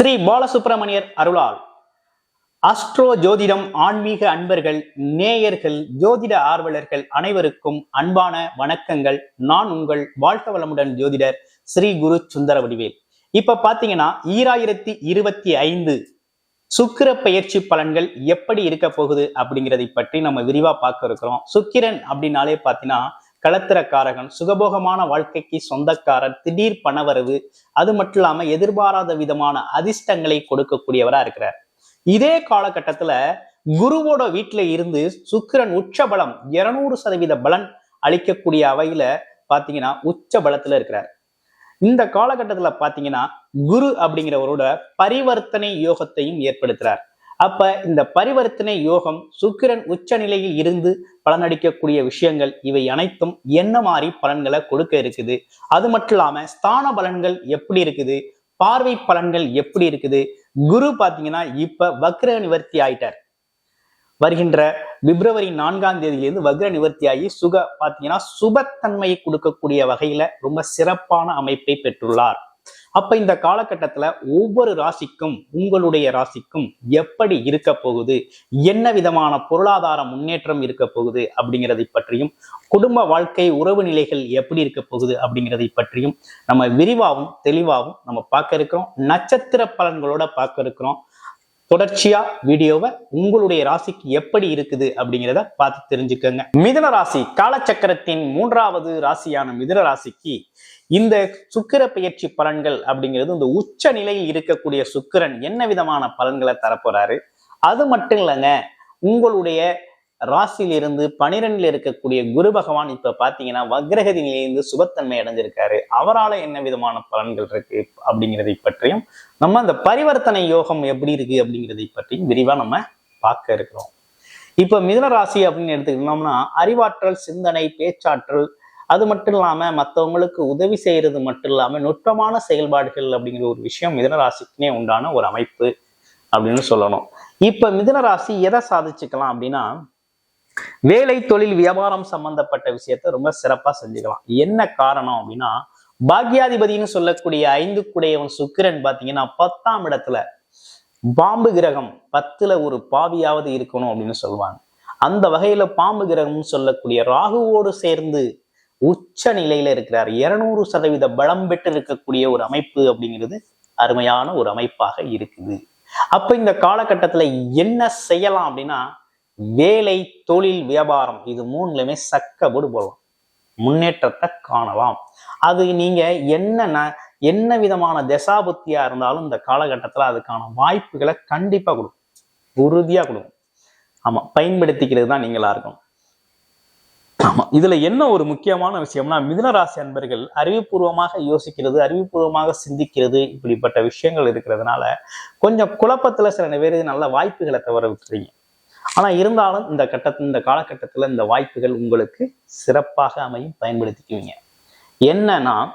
ஸ்ரீ பாலசுப்பிரமணியர் அருளால் அஸ்ட்ரோ ஜோதிடம் ஆன்மீக அன்பர்கள் நேயர்கள் ஜோதிட ஆர்வலர்கள் அனைவருக்கும் அன்பான வணக்கங்கள். நான் உங்கள் வாழ்க வளமுடன் ஜோதிடர் ஸ்ரீ குரு சுந்தர வடிவேல். இப்ப பாத்தீங்கன்னா ஈராயிரத்தி இருபத்தி ஐந்து சுக்கிர பயிற்சி பலன்கள் எப்படி இருக்க போகுது அப்படிங்கிறதை பற்றி நம்ம விரிவா பார்க்க இருக்கிறோம். சுக்கிரன் அப்படின்னாலே பாத்தீங்கன்னா களத்திரக்காரகன் சுகபோகமான வாழ்க்கைக்கு சொந்தக்காரர் திடீர் பணவரவு அது மட்டும் இல்லாம எதிர்பாராத விதமான அதிர்ஷ்டங்களை கொடுக்கக்கூடியவரா இருக்கிறார். இதே காலகட்டத்துல குருவோட வீட்டுல இருந்து சுக்கிரன் உச்ச பலம் இருநூறு சதவீத பலன் அளிக்கக்கூடிய அவையில பாத்தீங்கன்னா உச்ச பலத்துல இருக்கிறார். இந்த காலகட்டத்துல பாத்தீங்கன்னா குரு அப்படிங்கிறவரோட பரிவர்த்தனை யோகத்தையும் ஏற்படுத்துறார். அப்ப இந்த பரிவர்த்தனை யோகம் சுக்கிரன் உச்ச நிலையில் இருந்து பலனடிக்கக்கூடிய விஷயங்கள் இவை அனைத்தும் என்ன மாதிரி பலன்களை கொடுக்க இருக்குது? அது மட்டும் இல்லாம ஸ்தான பலன்கள் எப்படி இருக்குது? பார்வை பலன்கள் எப்படி இருக்குது? குரு பாத்தீங்கன்னா இப்ப வக்ர நிவர்த்தி ஆயிட்டார். வருகின்ற பிப்ரவரி நான்காம் தேதியிலிருந்து வக்ர நிவர்த்தி ஆகி சுக பாத்தீங்கன்னா சுபத்தன்மையை கொடுக்கக்கூடிய வகையில ரொம்ப சிறப்பான அமைப்பை பெற்றுள்ளார். அப்ப இந்த காலகட்டத்துல ஒவ்வொரு ராசிக்கும் உங்களுடைய ராசிக்கும் எப்படி இருக்க போகுது? என்ன விதமான பொருளாதார முன்னேற்றம் இருக்க போகுது? அப்படிங்கிறதை பற்றியும் குடும்ப வாழ்க்கை உறவு நிலைகள் எப்படி இருக்க போகுது? அப்படிங்கிறதை பற்றியும் நம்ம விரிவாகவும் தெளிவாகவும் நம்ம பார்க்க இருக்கிறோம். நட்சத்திர பலன்களோட பார்க்க இருக்கிறோம். தொடர்ச்சியா வீடியோவை உங்களுடைய ராசிக்கு எப்படி இருக்குது அப்படிங்கிறத பார்த்து தெரிஞ்சுக்கோங்க. மிதுன ராசி காலச்சக்கரத்தின் மூன்றாவது ராசியான மிதுன ராசிக்கு இந்த சுக்கிர பயிற்சி பலன்கள் அப்படிங்கிறது இந்த உச்ச நிலையில் இருக்கக்கூடிய சுக்கிரன் என்ன விதமான பலன்களை தரப்போறாரு? அது மட்டும் இல்லைங்க உங்களுடைய ராசியிலிருந்து பனிரெண்டில் இருக்கக்கூடிய குரு பகவான் இப்ப பாத்தீங்கன்னா வக்ரகதி நிலையிலிருந்து சுபத்தன்மை அடைஞ்சிருக்காரு. அவரால என்ன விதமான பலன்கள் இருக்கு அப்படிங்கிறதை பற்றியும் நம்ம அந்த பரிவர்த்தனை யோகம் எப்படி இருக்கு அப்படிங்கிறதை பற்றியும் விரிவா நம்ம பார்க்க இருக்கிறோம். இப்ப மிதன ராசி அப்படின்னு எடுத்துக்கிட்டோம்னா அறிவாற்றல் சிந்தனை பேச்சாற்றல் அது மட்டும் இல்லாம மற்றவங்களுக்கு உதவி செய்யறது மட்டும் இல்லாம நுட்பமான செயல்பாடுகள் அப்படிங்கிற ஒரு விஷயம் மிதன ராசிக்குனே உண்டான ஒரு அமைப்பு அப்படின்னு சொல்லணும். இப்ப மிதன ராசி எதை சாதிச்சுக்கலாம் அப்படின்னா வேலை தொழில் வியாபாரம் சம்பந்தப்பட்ட விஷயத்த ரொம்ப சிறப்பா செஞ்சுக்கலாம். என்ன காரணம் அப்படின்னா பாக்யாதிபதினு சொல்லக்கூடிய ஐந்து குடையவன் சுக்கிரன் பாத்தீங்கன்னா பத்தாம் இடத்துல பாம்பு கிரகம் பத்துல ஒரு பாவியாவது இருக்கணும் அப்படின்னு சொல்லுவாங்க. அந்த வகையில பாம்பு கிரகம்னு சொல்லக்கூடிய ராகுவோடு சேர்ந்து உச்ச நிலையில இருக்கிறார். இருநூறு சதவீத பலம் பெற்று இருக்கக்கூடிய ஒரு அமைப்பு அப்படிங்கிறது அருமையான ஒரு அமைப்பாக இருக்குது. அப்ப இந்த காலகட்டத்துல என்ன செய்யலாம் அப்படின்னா வேலை தொழில் வியாபாரம் இது மூணுலயுமே சக்கபோடு போடலாம். முன்னேற்றத்தை காணலாம். அது நீங்க என்னென்ன என்ன விதமான தசாபுத்தியா இருந்தாலும் இந்த காலகட்டத்துல அதுக்கான வாய்ப்புகளை கண்டிப்பா கொடுக்கும். உறுதியா கொடுக்கும். ஆமா பயன்படுத்திக்கிறது தான் நீங்களா இருக்கும் ஆமா இதுல என்ன ஒரு முக்கியமான விஷயம்னா மிதுன ராசி அன்பர்கள் அறிவுபூர்வமாக யோசிக்கிறது அறிவுபூர்வமாக சிந்திக்கிறது இப்படிப்பட்ட விஷயங்கள் இருக்கிறதுனால கொஞ்சம் குழப்பத்துல சில பேர் நல்ல வாய்ப்புகளை தவற விட்டுறீங்க. ஆனா இருந்தாலும் இந்த கட்டத்து இந்த காலகட்டத்துல இந்த வாய்ப்புகள் உங்களுக்கு சிறப்பாக அமையும் பயன்படுத்திக்குவீங்க. என்னன்னா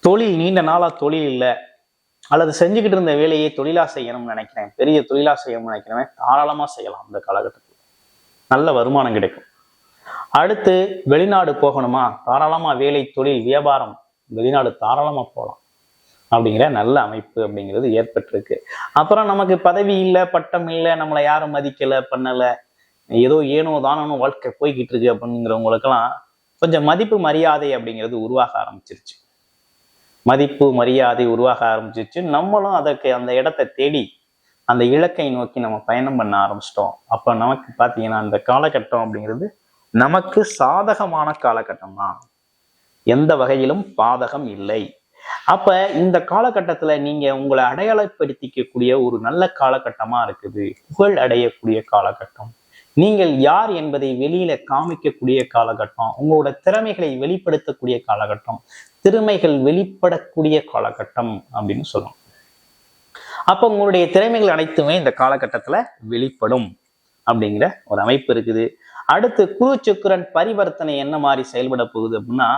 தொழில் நீண்ட நாளா தொழில் இல்லை அல்லது செஞ்சுக்கிட்டு இருந்த வேலையை தொழிலா செய்யணும்னு நினைக்கிறேன் பெரிய தொழிலா செய்யணும்னு நினைக்கிறேன் தாராளமா செய்யலாம் இந்த காலகட்டத்தில். நல்ல வருமானம் கிடைக்கும். அடுத்து வெளிநாடு போகணுமா? தாராளமா வேலை தொழில் வியாபாரம் வெளிநாடு தாராளமா போகலாம். அப்படிங்கிற நல்ல அமைப்பு அப்படிங்கிறது ஏற்பட்டிருக்கு. அப்புறம் நமக்கு பதவி இல்லை பட்டம் இல்லை நம்மளை யாரும் மதிக்கல பண்ணல ஏதோ ஏனோ தானோ வாழ்க்கை போய்கிட்டு இருக்கு அப்படிங்கிறவங்களுக்கெல்லாம் கொஞ்சம் மதிப்பு மரியாதை அப்படிங்கிறது உருவாக ஆரம்பிச்சிருச்சு. மதிப்பு மரியாதை உருவாக ஆரம்பிச்சிருச்சு. நம்மளும் அதற்கு அந்த இடத்தை தேடி அந்த இலக்கை நோக்கி நம்ம பயணம் பண்ண ஆரம்பிச்சிட்டோம். அப்போ நமக்கு பார்த்தீங்கன்னா அந்த காலகட்டம் அப்படிங்கிறது நமக்கு சாதகமான காலகட்டம் தான் எந்த வகையிலும் பாதகம் இல்லை. அப்ப இந்த காலகட்டத்துல நீங்க உங்களை அடையாளப்படுத்திக்கக்கூடிய ஒரு நல்ல காலகட்டமா இருக்குது. புகழ் அடையக்கூடிய காலகட்டம். நீங்கள் யார் என்பதை வெளியில காமிக்கக்கூடிய காலகட்டம். உங்களோட திறமைகளை வெளிப்படுத்தக்கூடிய காலகட்டம். திறமைகள் வெளிப்படக்கூடிய காலகட்டம் அப்படின்னு சொல்லலாம். அப்ப உங்களுடைய திறமைகள் அனைத்துமே இந்த காலகட்டத்துல வெளிப்படும் அப்படிங்கிற ஒரு அமைப்பு இருக்குது. அடுத்து குரு சுக்கரன் பரிவர்த்தனை என்ன மாதிரி செயல்பட போகுது அப்படின்னா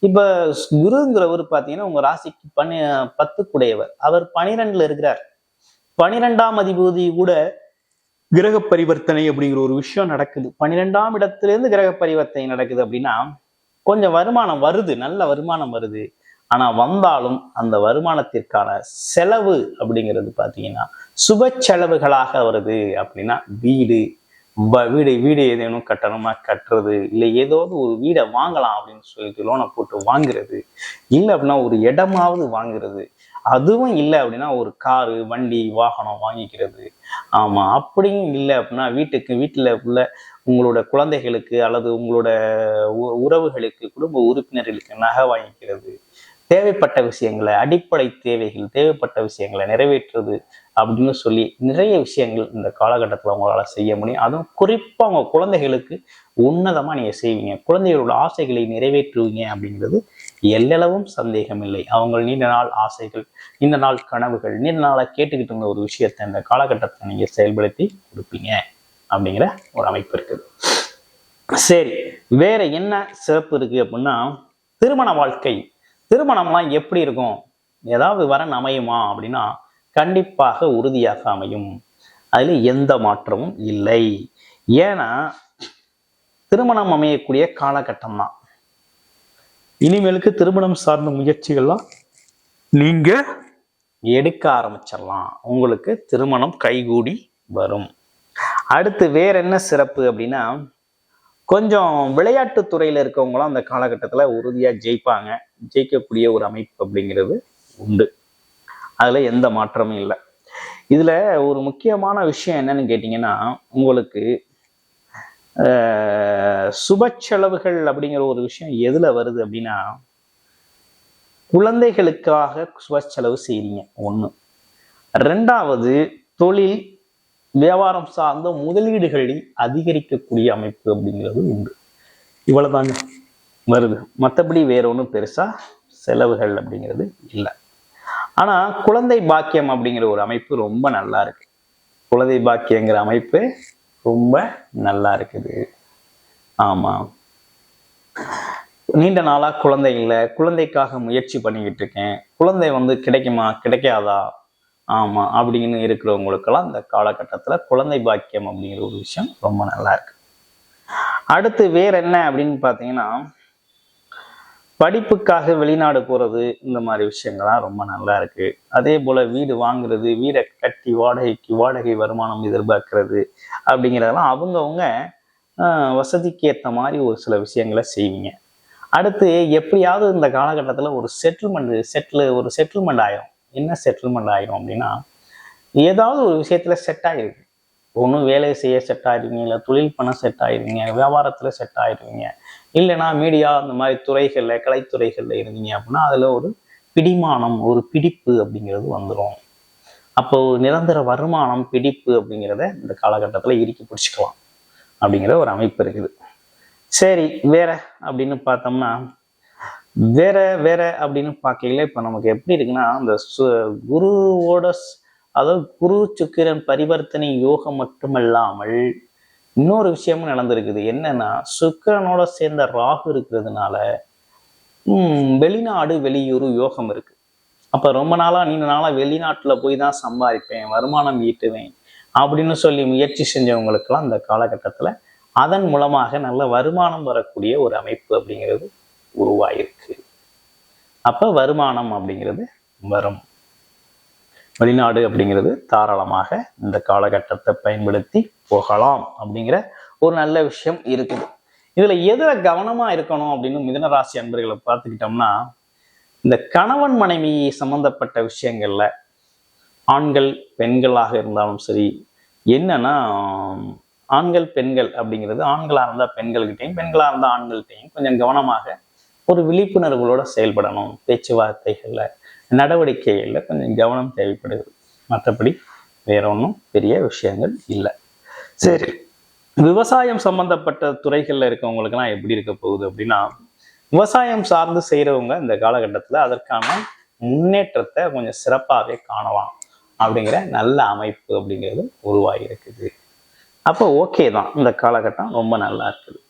இப்ப குருங்கிறவர் பாத்தீங்கன்னா உங்க ராசிக்கு பனி பத்துக்குடையவர். அவர் பனிரெண்டுல இருக்கிறார். பனிரெண்டாம் அதிபதி கூட கிரக பரிவர்த்தனை அப்படிங்கிற ஒரு விஷயம் நடக்குது. பன்னிரெண்டாம் இடத்துல இருந்து கிரக பரிவர்த்தனை நடக்குது அப்படின்னா கொஞ்சம் வருமானம் வருது. நல்ல வருமானம் வருது. ஆனா வந்தாலும் அந்த வருமானத்திற்கான செலவு அப்படிங்கிறது பார்த்தீங்கன்னா சுப செலவுகளாக வருது அப்படின்னா வீடு ப- வீடு வீடு ஏதேனும் கட்டணமா? கட்டுறது. இல்லை ஏதாவது ஒரு வீடை வாங்கலாம் அப்படின்னு சொல்லிட்டு லோனை போட்டு வாங்குறது. இல்லை அப்படின்னா ஒரு இடமாவது வாங்குறது. அதுவும் இல்லை அப்படின்னா ஒரு காரு வண்டி வாகனம் வாங்கிக்கிறது. ஆமாம் அப்படியும் இல்லை அப்படின்னா வீட்டுக்கு வீட்டில் உள்ள உங்களோட குழந்தைகளுக்கு அல்லது உங்களோட உ- உறவுகளுக்கு குடும்ப உறுப்பினர்களுக்கு நகை வாங்கிக்கிறது. தேவைப்பட்ட விஷயங்களை அடிப்படை தேவைகள் தேவைப்பட்ட விஷயங்களை நிறைவேற்றுறது அப்படின்னு சொல்லி நிறைய விஷயங்கள் இந்த காலகட்டத்தில் உங்களால செய்ய முடியும். அதுவும் குறிப்பாக அவங்க குழந்தைகளுக்கு உன்னதமாக நீங்கள் செய்வீங்க. குழந்தைகளோட ஆசைகளை நிறைவேற்றுவீங்க அப்படிங்கிறது எல்லளவும் சந்தேகம் இல்லை. அவங்க நீண்ட நாள் ஆசைகள் நீண்ட நாள் கனவுகள் நீண்ட நாளாக கேட்டுக்கிட்டு இருந்த ஒரு விஷயத்தை இந்த காலகட்டத்தில் நீங்கள் செயல்படுத்தி கொடுப்பீங்க அப்படிங்கிற ஒரு அமைப்பு இருக்குது. சரி வேற என்ன சிறப்பு இருக்கு அப்படின்னா திருமண வாழ்க்கை திருமணம்லாம் எப்படி இருக்கும்? ஏதாவது வரன் அமையுமா அப்படின்னா கண்டிப்பாக உறுதியாக அமையும். அதில் எந்த மாற்றமும் இல்லை. ஏன்னா திருமணம் அமையக்கூடிய காலகட்டம் தான் இனிமேலுக்கு திருமணம் சார்ந்த முயற்சிகள்லாம் நீங்க எடுக்க ஆரம்பிச்சிடலாம். உங்களுக்கு திருமணம் கைகூடி வரும். அடுத்து வேற என்ன சிறப்பு அப்படின்னா கொஞ்சம் விளையாட்டு துறையில் இருக்கவங்களாம் அந்த காலகட்டத்தில் உறுதியாக ஜெயிப்பாங்க. ஜெயிக்கக்கூடிய ஒரு அமைப்பு அப்படிங்கிறது உண்டு. அதில் எந்த மாற்றமும் இல்லை. இதில் ஒரு முக்கியமான விஷயம் என்னன்னு கேட்டிங்கன்னா உங்களுக்கு சுப செலவுகள் அப்படிங்கிற ஒரு விஷயம் எதில் வருது அப்படின்னா குழந்தைகளுக்காக சுப செலவு செய்கிறீங்க ஒன்று ரெண்டாவது தொழில் வியாபாரம் சார்ந்த முதலீடுகளில் அதிகரிக்கக்கூடிய அமைப்பு அப்படிங்கிறது உண்டு. இவ்வளவுதாங்க வருது. மற்றபடி வேற ஒன்றும் பெருசா செலவுகள் அப்படிங்கிறது இல்லை. ஆனா குழந்தை பாக்கியம் அப்படிங்கிற ஒரு அமைப்பு ரொம்ப நல்லா இருக்கு. குழந்தை பாக்கியங்கிற அமைப்பு ரொம்ப நல்லா இருக்குது. ஆமா. நீண்ட நாளா குழந்தை இல்லை. குழந்தைக்காக முயற்சி பண்ணிக்கிட்டு இருக்கேன். குழந்தை வந்து கிடைக்குமா? கிடைக்காதா? ஆமாம் அப்படின்னு இருக்கிறவங்களுக்கெல்லாம் இந்த காலகட்டத்தில் குழந்தை பாக்கியம் அப்படிங்கிற ஒரு விஷயம் ரொம்ப நல்லா இருக்கு. அடுத்து வேற என்ன அப்படின்னு பார்த்தீங்கன்னா படிப்புக்காக வெளிநாடு போகிறது இந்த மாதிரி விஷயங்கள்லாம் ரொம்ப நல்லா இருக்கு. அதே போல் வீடு வாங்குறது வீடை கட்டி வாடகைக்கு வாடகை வருமானம் எதிர்பார்க்கறது அப்படிங்கிறதெல்லாம் அவங்கவுங்க வசதிக்கு ஏற்ற மாதிரி ஒரு சில விஷயங்களை செய்வீங்க. அடுத்து எப்படியாவது இந்த காலகட்டத்தில் ஒரு செட்டில்மெண்ட் செட்டில் ஒரு செட்டில்மெண்ட் ஆயிரும். என்ன செட்டில்மெண்ட் ஆயிரும் அப்படின்னா ஏதாவது ஒரு விஷயத்தில் செட் ஆகிருக்கு ஒன்றும் வேலை செய்ய செட் ஆயிருவீங்க இல்லை தொழில் பண்ண செட் ஆகிருவீங்க வியாபாரத்தில் செட் ஆகிருவீங்க இல்லைன்னா மீடியா அந்த மாதிரி துறைகளில் கலைத்துறைகளில் இருந்தீங்க அப்படின்னா அதில் ஒரு பிடிமானம் ஒரு பிடிப்பு அப்படிங்கிறது வந்துடும் அப்போ நிரந்தர வருமானம் பிடிப்பு அப்படிங்கிறத இந்த காலகட்டத்தில் இறுக்கி பிடிச்சிக்கலாம் அப்படிங்கிற ஒரு அமைப்பு இருக்குது. சரி வேற அப்படின்னு பார்த்தோம்னா வேற வேற அப்படின்னு பார்க்கல இப்போ நமக்கு எப்படி இருக்குன்னா அந்த சு- குருவோட அதாவது குரு சுக்கிரன் பரிவர்த்தனை யோகம் மட்டுமல்லாமல் இன்னொரு விஷயமும் நடந்திருக்குது. என்னன்னா சுக்கிரனோட சேர்ந்த ராகு இருக்கிறதுனால வெளிநாடு வெளியூர் யோகம் இருக்கு. அப்ப ரொம்ப நாளா நீண்ட நாளா வெளிநாட்டுல போய் தான் சம்பாதிப்பேன் வருமானம் ஈட்டுவேன் அப்படின்னு சொல்லி முயற்சி செஞ்சவங்களுக்கெல்லாம் அந்த காலகட்டத்துல அதன் மூலமாக நல்ல வருமானம் வரக்கூடிய ஒரு அமைப்பு அப்படிங்கிறது உருவாயிருக்கு. அப்ப வருமானம் அப்படிங்கிறது வரும். வெளிநாடு அப்படிங்கிறது தாராளமாக இந்த காலகட்டத்தை பயன்படுத்தி போகலாம் அப்படிங்கிற ஒரு நல்ல விஷயம் இருக்குது. இதுல எதுல கவனமா இருக்கணும் அப்படின்னு மிதனராசி அன்பர்களை பார்த்துக்கிட்டோம்னா இந்த கணவன் மனைவி சம்பந்தப்பட்ட விஷயங்கள்ல ஆண்கள் பெண்களாக இருந்தாலும் சரி என்னன்னா ஆண்கள் பெண்கள் அப்படிங்கிறது ஆண்களா இருந்தா பெண்கள்கிட்டையும் பெண்களா இருந்தா ஆண்கள்கிட்டையும் கொஞ்சம் கவனமாக ஒரு விழிப்புணர்வுகளோட செயல்படணும். பேச்சுவார்த்தைகள்ல நடவடிக்கைகள்ல கொஞ்சம் கவனம் தேவைப்படுது. மற்றபடி வேற ஒன்றும் பெரிய விஷயங்கள் இல்லை. சரி. விவசாயம் சம்பந்தப்பட்ட துறைகள்ல இருக்கவங்களுக்கெல்லாம் எப்படி இருக்க போகுது அப்படின்னா விவசாயம் சார்ந்து செய்றவங்க இந்த காலகட்டத்துல அதற்கான முன்னேற்றத்தை கொஞ்சம் சிறப்பாகவே காணலாம். அப்படிங்கிற நல்ல அமைப்பு அப்படிங்கிறது உருவாகி இருக்குது அப்போ ஓகே தான். இந்த காலகட்டம் ரொம்ப நல்லா இருக்குது.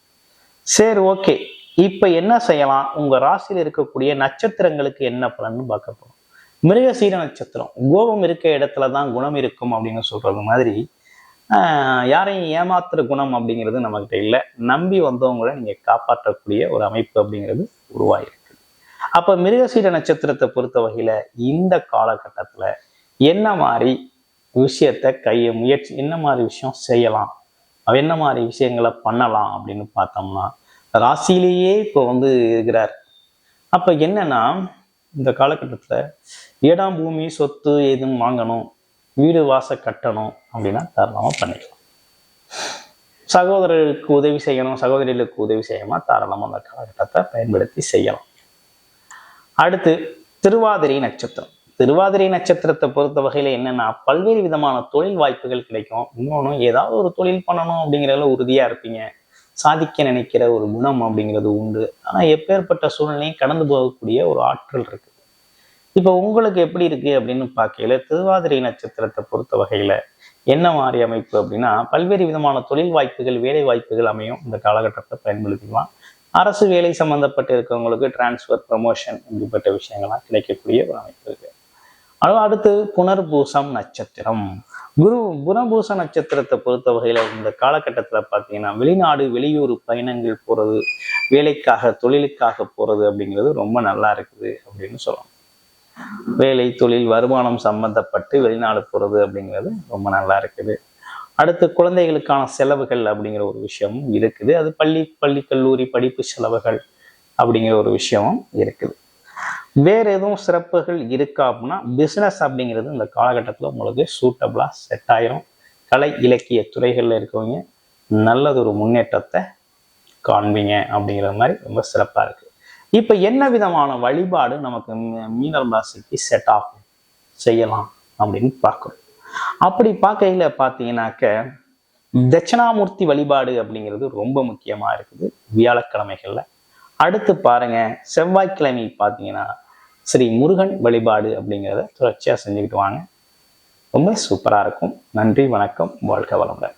சரி ஓகே. இப்ப என்ன செய்யலாம்? உங்க ராசியில் இருக்கக்கூடிய நட்சத்திரங்களுக்கு என்ன பலன்னு பார்க்க போறோம். மிருகசீர நட்சத்திரம். கோபம் இருக்க இடத்துல தான் குணம் இருக்கும் அப்படின்னு சொல்றது மாதிரி யாரையும் ஏமாத்துற குணம் அப்படிங்கிறது நம்மகிட்ட இல்லை. நம்பி வந்தவங்களை நீங்க காப்பாற்றக்கூடிய ஒரு அமைப்பு அப்படிங்கிறது உருவாயிருக்கு. அப்ப மிருகசீர நட்சத்திரத்தை பொறுத்த வகையில இந்த காலகட்டத்துல என்ன மாதிரி விஷயத்த கைய முயற்சி என்ன மாதிரி விஷயம் செய்யலாம்? என்ன மாதிரி விஷயங்களை பண்ணலாம் அப்படின்னு பார்த்தோம்னா ராசியிலேயே இப்போ வந்து இருக்கிறார். அப்போ என்னன்னா இந்த காலகட்டத்தில் இடம் பூமி சொத்து எதுவும் வாங்கணும் வீடு வாச கட்டணும் அப்படின்னா தாராளமாக பண்ணிக்கலாம். சகோதரருக்கு உதவி செய்யணும் சகோதரிகளுக்கு உதவி செய்யணுமா தாராளமாக அந்த காலகட்டத்தை பயன்படுத்தி செய்யலாம். அடுத்து திருவாதிரை நட்சத்திரம். திருவாதிரை நட்சத்திரத்தை பொறுத்த வகையில் என்னென்னா பல்வேறு விதமான தொழில் வாய்ப்புகள் கிடைக்கும். இன்னொன்று ஏதாவது ஒரு தொழில் பண்ணணும் அப்படிங்கிறதுல உறுதியாக இருப்பீங்க. சாதிக்க நினைக்கிற ஒரு குணம் அப்படிங்கிறது உண்டு. ஆனால் எப்பேற்பட்ட சூழ்நிலையும் கடந்து போகக்கூடிய ஒரு ஆற்றல் இருக்கு. இப்போ உங்களுக்கு எப்படி இருக்கு அப்படின்னு பார்க்கையில திருவாதிரை நட்சத்திரத்தை பொறுத்த வகையில என்ன மாதிரி அமைப்பு அப்படின்னா பல்வேறு விதமான தொழில் வாய்ப்புகள் வேலை வாய்ப்புகள் அமையும் இந்த காலகட்டத்தை பயன்படுத்திக்கலாம். அரசு வேலை சம்பந்தப்பட்டு இருக்கவங்களுக்கு டிரான்ஸ்ஃபர் ப்ரமோஷன் இப்படிப்பட்ட விஷயங்கள்லாம் கிடைக்கக்கூடிய ஒரு அமைப்பு இருக்கு. ஆனால் அடுத்து புனர்பூசம் நட்சத்திரம். குரு புனர்பூச நட்சத்திரத்தை பொறுத்த வகையில இந்த காலகட்டத்துல பார்த்தீங்கன்னா வெளிநாடு வெளியூர் பயணங்கள் போறது வேலைக்காக தொழிலுக்காக போறது அப்படிங்கிறது ரொம்ப நல்லா இருக்குது அப்படின்னு சொல்லலாம். வேலை தொழில் வருமானம் சம்பந்தப்பட்டு வெளிநாடு போறது அப்படிங்கிறது ரொம்ப நல்லா இருக்குது. அடுத்து குழந்தைகளுக்கான செலவுகள் அப்படிங்கிற ஒரு விஷயமும் இருக்குது. அது பள்ளி பள்ளி கல்லூரி படிப்பு செலவுகள் அப்படிங்கிற ஒரு விஷயமும் இருக்குது. வேறு எதுவும் சிறப்புகள் இருக்கா அப்படின்னா பிஸ்னஸ் அப்படிங்கிறது இந்த காலகட்டத்தில் உங்களுக்கு சூட்டபிளாக செட் ஆயிரும். கலை இலக்கிய துறைகளில் இருக்கவங்க நல்லதொரு முன்னேற்றத்தை காண்பீங்க அப்படிங்கிற மாதிரி ரொம்ப சிறப்பாக இருக்குது இப்போ என்ன விதமான வழிபாடு நமக்கு மீனல் ராசிக்கு செட் ஆகும் செய்யலாம் அப்படின்னு பார்க்கணும் அப்படி பார்க்கையில் பார்த்தீங்கன்னாக்க தட்சிணாமூர்த்தி வழிபாடு அப்படிங்கிறது ரொம்ப முக்கியமாக இருக்குது. வியாழக்கிழமைகளில் அடுத்து பாருங்க செவ்வாய்க்கிழமை பார்த்தீங்கன்னா ஸ்ரீ முருகன் வழிபாடு அப்படிங்கிறத தொடர்ச்சியாக செஞ்சுக்கிட்டு வாங்க. ரொம்ப சூப்பராக இருக்கும். நன்றி வணக்கம் வாழ்க வளமுடன்.